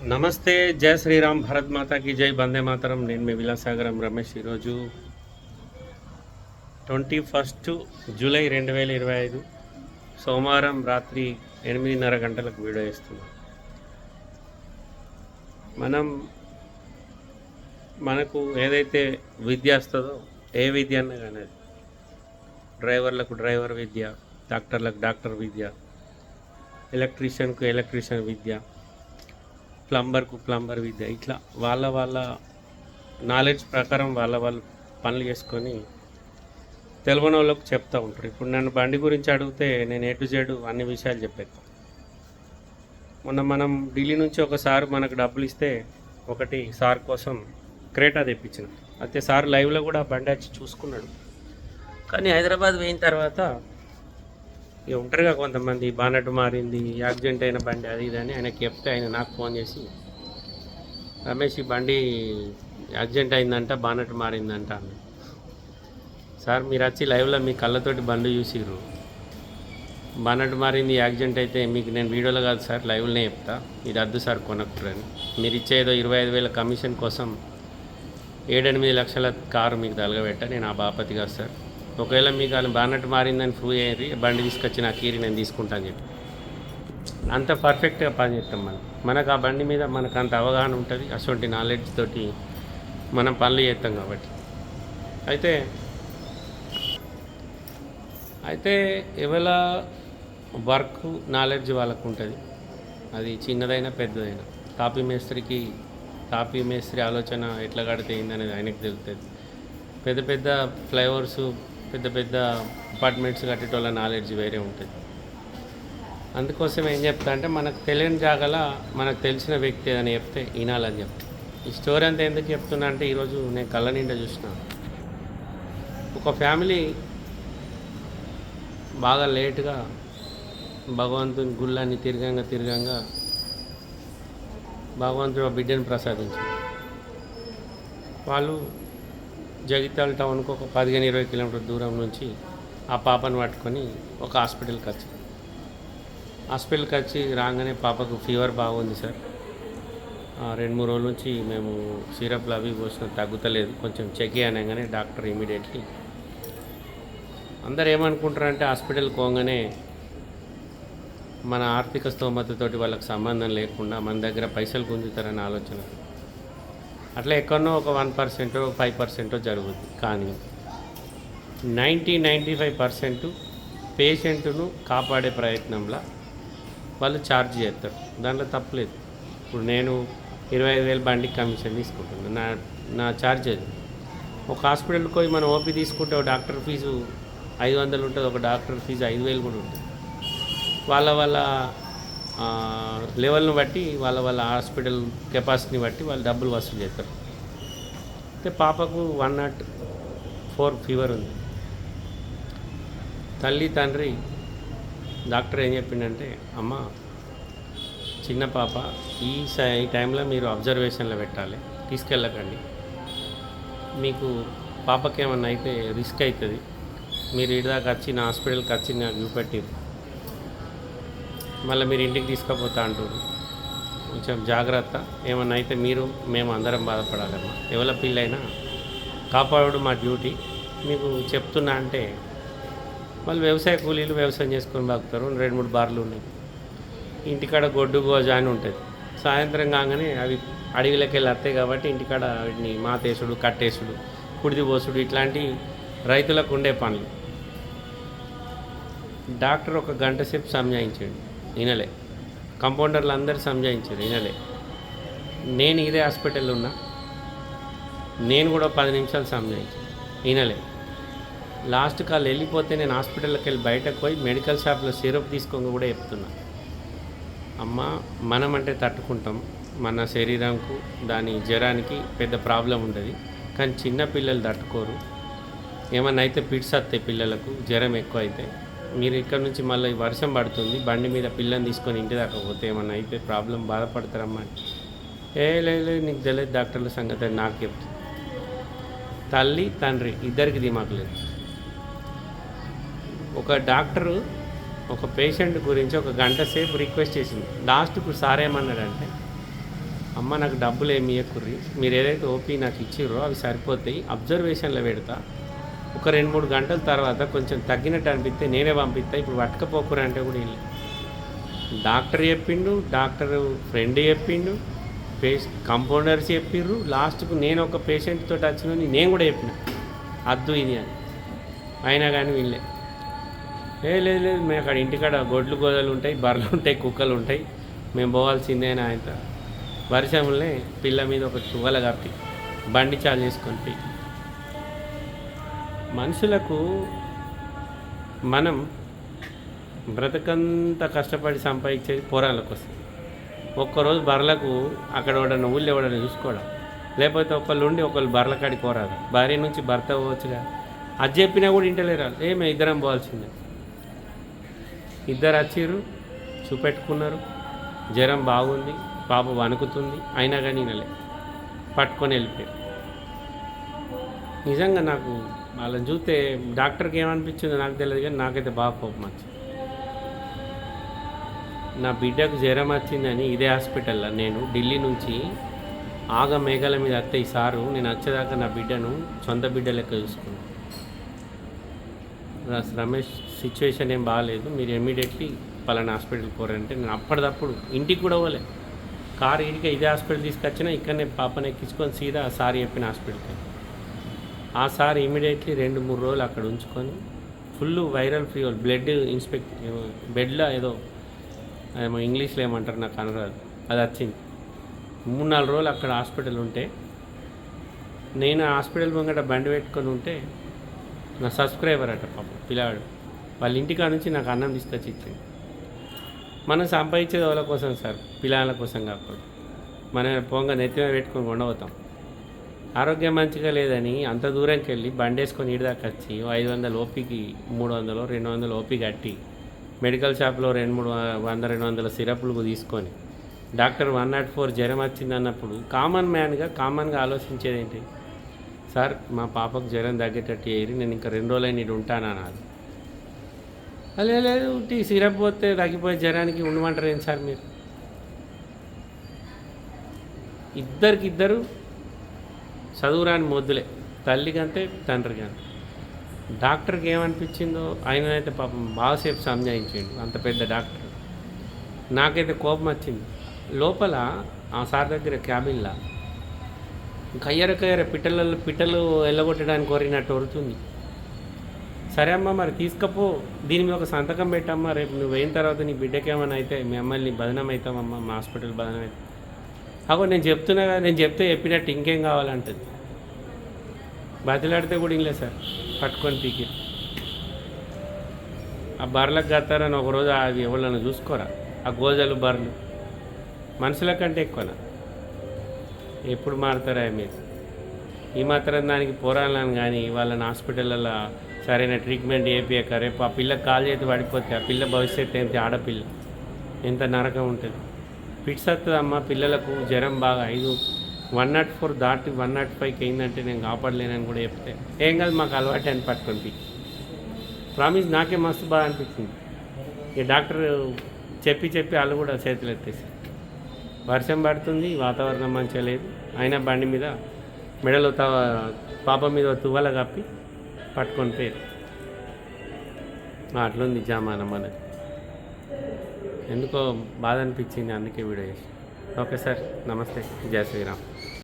నమస్తే జై శ్రీరామ్ భరత్ మాతాకి జై వందే మాతరం. నేను మీ విలాసాగరం రమేష్ ఈరోజు ట్వంటీ ఫస్ట్ జూలై రెండు వేల ఇరవై ఐదు సోమవారం రాత్రి ఎనిమిదిన్నర గంటలకు వీడియో ఇస్తున్నాం మనం మనకు ఏదైతే విద్య వస్తుందో ఏ విద్య అన్నా కానీ డ్రైవర్లకు డ్రైవర్ విద్య డాక్టర్లకు డాక్టర్ విద్య ఎలక్ట్రీషియన్కు ఎలక్ట్రీషియన్ విద్య ప్లంబర్కు ప్లంబర్ విద్య ఇట్లా వాళ్ళ వాళ్ళ నాలెడ్జ్ ప్రకారం వాళ్ళ వాళ్ళు పనులు చేసుకొని తెలియని వాళ్ళకు చెప్తూ ఉంటారు. ఇప్పుడు నన్ను బండి గురించి అడిగితే నేను ఏ టు జెడ్ అన్ని విషయాలు చెప్పేస్తాను మొన్న మనం ఢిల్లీ నుంచి ఒకసారి మనకు డబ్బులు ఇస్తే ఒకటి సార్ కోసం క్రేటా తెప్పించిన అయితే సార్ లైవ్లో కూడా బండి వచ్చి చూసుకున్నాడు. కానీ హైదరాబాద్ పోయిన తర్వాత ఇక ఉంటారుగా కొంతమంది. బానట్టు మారింది యాక్సిడెంట్ అయిన బండి అది ఇదని ఆయనకి చెప్తే ఆయన నాకు ఫోన్ చేసి రమేష్ ఈ బండి యాక్సిడెంట్ అయిందంట బానట్టు మారిందంట సార్ మీరు వచ్చి లైవ్లో మీ కళ్ళతోటి బండి చూసిర్రు. బానట్టు మారింది యాక్సిడెంట్ అయితే మీకు నేను వీడియోలో కాదు సార్ లైవ్లోనే చెప్తా. ఇది అద్దు సార్ కొనక్కరని. మీరు ఇచ్చేదో ఇరవై ఐదు వేల కమిషన్ కోసం ఏడెనిమిది లక్షల కారు మీకు తలగబెట్ట నేను ఆ బాపతిగా సార్. ఒకవేళ మీకు అది బానట్టు మారిందని ప్రూవ్ అయ్యి బండి తీసుకొచ్చి నా కీరి నేను తీసుకుంటాను చెప్పి. అంత పర్ఫెక్ట్గా పనిచేస్తాం మనం. మనకు ఆ బండి మీద మనకు అంత అవగాహన ఉంటుంది అటువంటి నాలెడ్జ్ తోటి మనం పనులు చేస్తాం కాబట్టి. అయితే అయితే ఎవరి వర్క్ నాలెడ్జ్ వాళ్ళకు ఉంటుంది? అది చిన్నదైనా పెద్దదైనా. తాపీ మేస్త్రికి తాపీ మేస్త్రి ఆలోచన ఎట్లా కడితే ఏందనేది ఆయనకు తెలుస్తుంది పెద్ద పెద్ద ఫ్లైఓవర్స్ పెద్ద పెద్ద అపార్ట్మెంట్స్ కట్టేటోళ్ళ నాలెడ్జ్ వేరే ఉంటుంది. అందుకోసం ఏం చెప్తా అంటే మనకు తెలియని జాగాల మనకు తెలిసిన వ్యక్తి అని చెప్తే వినాలని చెప్తా. ఈ స్టోరీ అంతా ఎందుకు చెప్తున్నా అంటే ఈరోజు నేను కళ్ళ నిండా చూసిన. ఒక ఫ్యామిలీ బాగా లేటుగా భగవంతుని గుళ్ళని తిరగంగా తిరగంగా భగవంతుడు బిడ్డను ప్రసాదించారు వాళ్ళు జగిత్యాల టౌన్కు ఒక పదిహేను ఇరవై కిలోమీటర్ దూరం నుంచి ఆ పాపను పట్టుకొని ఒక హాస్పిటల్కి వచ్చి హాస్పిటల్కి వచ్చి రాగానే పాపకు ఫీవర్ బాగుంది సార్. ఆ, రెండు మూడు రోజుల నుంచి మేము సిరప్లు అవి పోసిన తగ్గుతలేదు. కొంచెం చెక్ అనగానే డాక్టర్ ఇమీడియట్లీ అందరు ఏమనుకుంటారంటే హాస్పిటల్కి పోగానే మన ఆర్థిక స్తోమతతోటి వాళ్ళకి సంబంధం లేకుండా మన దగ్గర పైసలు గుంజుతారని ఆలోచన. అట్లా ఎక్కడనో ఒక వన్ పర్సెంట్ ఫైవ్ పర్సెంట్ జరుగుద్ది. కానీ నైంటీ నైంటీ ఫైవ్ పర్సెంట్ పేషెంట్ను కాపాడే ప్రయత్నంలో వాళ్ళు ఛార్జ్ చేస్తారు. దాంట్లో తప్పలేదు. ఇప్పుడు నేను ఇరవై ఐదు వేలు బండికి కమిషన్ తీసుకుంటున్నాను నా నా ఛార్జ్ అది ఒక హాస్పిటల్కి పోయి మనం ఓపీ తీసుకుంటే ఒక డాక్టర్ ఫీజు ఐదు వందలు ఉంటుంది. ఒక డాక్టర్ ఫీజు ఐదు వేలు కూడా ఉంటుంది. వాళ్ళ వాళ్ళ లెవెల్ని బట్టి వాళ్ళ వాళ్ళ హాస్పిటల్ కెపాసిటీని బట్టి వాళ్ళు డబ్బులు వసూలు చేస్తారు. అయితే పాపకు వన్ నాట్ ఫోర్ ఫీవర్ ఉంది. తల్లి తండ్రి డాక్టర్ ఏం చెప్పిండంటే అమ్మ చిన్న పాప ఈ ఈ టైంలో మీరు అబ్జర్వేషన్లో పెట్టాలి తీసుకెళ్ళకండి. మీకు పాపకి ఏమన్నా అయితే రిస్క్ అవుతుంది. మీరు ఇడిదాకా వచ్చి నా హాస్పిటల్కి వచ్చి నాకు చూపెట్టిరు మళ్ళీ మీరు ఇంటికి తీసుకుపోతా అంటారు కొంచెం జాగ్రత్త. ఏమన్నా అయితే మీరు మేము అందరం బాధపడాలమ్మా. ఎవరి పిల్లైనా కాపాడు మా డ్యూటీ. మీకు చెప్తున్నా అంటే వాళ్ళు వ్యవసాయ కూలీలు వ్యవసాయం చేసుకొని బాగుతారు రెండు మూడు బార్లు ఉన్నాయి. ఇంటికాడ గొడ్డు గోజా అని ఉంటుంది. సాయంత్రం కాగానే అవి అడవిలోకి వెళ్ళి వస్తాయి కాబట్టి ఇంటికాడ వాటిని మాతేసుడు కట్టేసుడు కుడిది పోసుడు ఇట్లాంటి రైతులకు ఉండే పనులు. డాక్టర్ ఒక గంట సేపు సంజాయించాడు వినలే. కంపౌండర్లు అందరు సంజాయించారు వినలే. నేను ఇదే హాస్పిటల్లో ఉన్నా. నేను కూడా పది నిమిషాలు సంజాయించాను వినలే. లాస్ట్ కాల్ వెళ్ళిపోతే నేను హాస్పిటల్కి వెళ్ళి బయటకు పోయి మెడికల్ షాప్లో సిరప్ తీసుకొని కూడా చెప్తున్నా. అమ్మ మనం అంటే తట్టుకుంటాం. మన శరీరంకు దాని జ్వరానికి పెద్ద ప్రాబ్లం ఉంటుంది కానీ చిన్న పిల్లలు తట్టుకోరు. ఏమన్నా అయితే పిట్స్ వస్తాయి పిల్లలకు జ్వరం ఎక్కువ అయితే మీరు ఇక్కడ నుంచి మళ్ళీ వర్షం పడుతుంది బండి మీద పిల్లని తీసుకొని ఇంటి దాకా పోతే ఏమన్నా అయితే ప్రాబ్లం బాధపడతారమ్మా. ఏ లేదు లేదు, నీకు తెలియదు డాక్టర్ల సంగతి నాకు చెప్తుంది తల్లి తండ్రి ఇద్దరికి దిమాకు లేదు. ఒక డాక్టరు ఒక పేషెంట్ గురించి ఒక గంట సేపు రిక్వెస్ట్ చేసింది. లాస్ట్కు సార్ ఏమన్నాడంటే అమ్మ నాకు డబ్బులు ఏమి ఇవ్వకుర్రి మీరు ఏదైతే ఓపీ నాకు ఇచ్చిర్రో అవి సరిపోతాయి అబ్జర్వేషన్లో పెడతా. ఒక రెండు మూడు గంటల తర్వాత కొంచెం తగ్గినట్టు అనిపిస్తే నేనే పంపిస్తా. ఇప్పుడు పట్టుకపోకురా అంటే కూడా వెళ్ళి డాక్టర్ చెప్పిండు డాక్టర్ ఫ్రెండ్ చెప్పిండు పేష్ కంపౌండర్స్ చెప్పిర్రు. లాస్ట్కు నేను ఒక పేషెంట్ తోటి వచ్చిన నేను కూడా చెప్పిన. అద్దు ఇది అని. అయినా కానీ వీళ్ళే ఏ లేదు లేదు మేము అక్కడ ఇంటికాడ గొడ్లు గోదలు ఉంటాయి బర్రెలు ఉంటాయి కుక్కలు ఉంటాయి. మేము పోవాల్సిందే అని ఆయన వర్షంలోనే పిల్ల మీద ఒక తువ్వల కప్పి బండి చాలు చేసుకొని పోయి. మనుషులకు మనం బ్రతకంతా కష్టపడి సంపాదించేది పోరాల కోసం ఒక్కరోజు బర్రెలకు అక్కడ ఎవడన్నా ఊళ్ళో ఎవడన్నా చూసుకోవడం. లేకపోతే ఒకళ్ళు ఉండి ఒకళ్ళు బర్రెల కాడికి పోరాదు భార్య నుంచి భర్త పోవచ్చుగా. అది చెప్పినా కూడా ఇంటలేరు ఏమే ఇద్దరం పోవాల్సిందే. ఇద్దరు వచ్చిర్రు చూపెట్టుకున్నారు. జ్వరం బాగుంది పాప వణుకుతుంది. అయినా కానీ వినలే. పట్టుకొని వెళ్ళిపోయారు. నిజంగా నాకు వాళ్ళని చూస్తే డాక్టర్కి ఏమనిపించిందో నాకు తెలియదు కానీ నాకైతే బాగా కోపం వచ్చింది. నా బిడ్డకు జ్వరం వచ్చిందని ఇదే హాస్పిటల్లో నేను ఢిల్లీ నుంచి ఆగ మేఘాల మీద వస్తే ఈ సారు నేను వచ్చేదాకా నా బిడ్డను సొంత బిడ్డ లెక్క చూసుకున్నాను. రమేష్ సిచ్యువేషన్ ఏం బాగాలేదు. మీరు ఇమీడియట్లీ పలానా హాస్పిటల్కి పోరంటే నేను అప్పటిదప్పుడు ఇంటికి కూడా పోలే. కారు ఇంటికి ఇదే హాస్పిటల్ తీసుకొచ్చినా ఇక్కడనే పాపని ఎక్కించుకొని సీదా సారి చెప్పిన హాస్పిటల్కి. ఆ సార్ ఇమీడియట్లీ రెండు మూడు రోజులు అక్కడ ఉంచుకొని full viral fever blood inspect బెడ్లో ఏదో ఏమో ఇంగ్లీష్లో ఏమంటారు నాకు అనరాదు. అది వచ్చింది. మూడు నాలుగు రోజులు అక్కడ హాస్పిటల్ ఉంటే నేను హాస్పిటల్ ముంగట బండి పెట్టుకొని ఉంటే నా సబ్స్క్రైబర్ అట పాపం పిల్లవాడు. వాళ్ళ ఇంటికాడ నుంచి నాకు అన్నం తీసుకొచ్చి ఇచ్చింది మనం సంపాదించేది వాళ్ళ కోసం సార్ పిల్లల కోసం కాకపోతే మనం పొంగ నెత్తిమే పెట్టుకొని ఉండవుతాం ఆరోగ్యం మంచిగా లేదని అంత దూరంకి వెళ్ళి బండేసుకొని ఇటు దాకా వచ్చి ఐదు వందలు ఓపీకి మూడు వందలు రెండు వందలు ఓపీ కట్టి మెడికల్ షాప్లో రెండు మూడు వంద రెండు వందల సిరప్లు తీసుకొని డాక్టర్ వన్ నాట్ ఫోర్ జ్వరం వచ్చింది అన్నప్పుడు కామన్ మ్యాన్గా కామన్గా ఆలోచించేది ఏంటి? సార్ మా పాపకు జ్వరం తగ్గేటట్టు ఏరి నేను ఇంకా రెండు రోజులైన ఉంటాను ఉంటానన్నాడు అదే లేదు ఉట్టి సిరప్ పోతే తగ్గిపోయే జ్వరానికి ఉండమంటారు ఏంటి సార్ మీరు? ఇద్దరికి ఇద్దరు చదువురాని మొద్దులే. తల్లికి అంతే తండ్రికి అంతే. డాక్టర్కి ఏమనిపించిందో ఆయననైతే పాపం బాగాసేపు సంజాయించిండు అంత పెద్ద డాక్టర్. నాకైతే కోపం వచ్చింది. లోపల ఆ సార్ దగ్గర క్యాబిన్లా కయ్యర కయ్యర పిట్టలలో పిట్టలు వెళ్ళగొట్టడానికి కోరినట్టు వరుతుంది సరే అమ్మ మరి తీసుకపో. దీని మీద ఒక సంతకం పెట్టమ్మా. రేపు నువ్వు అయిన తర్వాత నీ బిడ్డకేమైనా అయితే మిమ్మల్ని బదనం అవుతామమ్మా మా హాస్పిటల్ బదనం అవుతాం అగో నేను చెప్తున్నా కదా నేను చెప్తే చెప్పినట్టు ఇంకేం కావాలంటుంది. బతిలాడితే కూడా ఇంలే సార్ పట్టుకొని పీకి. ఆ బర్రెలకు కత్తారని ఒకరోజు అది ఎవరిని చూసుకోరా? ఆ గోజలు బర్రెలు. మనుషుల కంటే ఎక్కువనా? ఎప్పుడు మారుతారా మీరు ఈ మాత్రం దానికి పోరాలని కానీ వాళ్ళని హాస్పిటల్లో సరైన ట్రీట్మెంట్ చేపియక రేపు ఆ పిల్లకి కాలు చేతి పడిపోతే ఆ పిల్ల భవిష్యత్తు ఏంటి? ఆడపిల్ల. ఎంత నరకం ఉంటుంది. ఫిట్స్ వస్తుందమ్మా పిల్లలకు జ్వరం బాగా. ఐదు వన్ నాట్ ఫోర్ దాటి వన్ నాట్ ఫైవ్కి అయిందంటే నేను కాపాడలేనని కూడా చెప్తే ఏం కాదు మాకు అలవాటు అని పట్టుకొని ప్రామిస్ నాకే మస్తు బాగా అనిపించింది. ఈ డాక్టర్ చెప్పి చెప్పి వాళ్ళు కూడా చేతులు ఎత్తేసి వర్షం పడుతుంది వాతావరణం మంచిగా లేదు. అయినా బండి మీద మెడలో తవ పాప మీద తువ్వల కప్పి పట్టుకొని పోయారు. అట్లుంది జామానం మనది ఎందుకో బాధ అనిపించింది అందుకే వీడియో చేసి. ఓకే సార్ నమస్తే. జయ శ్రీరామ్.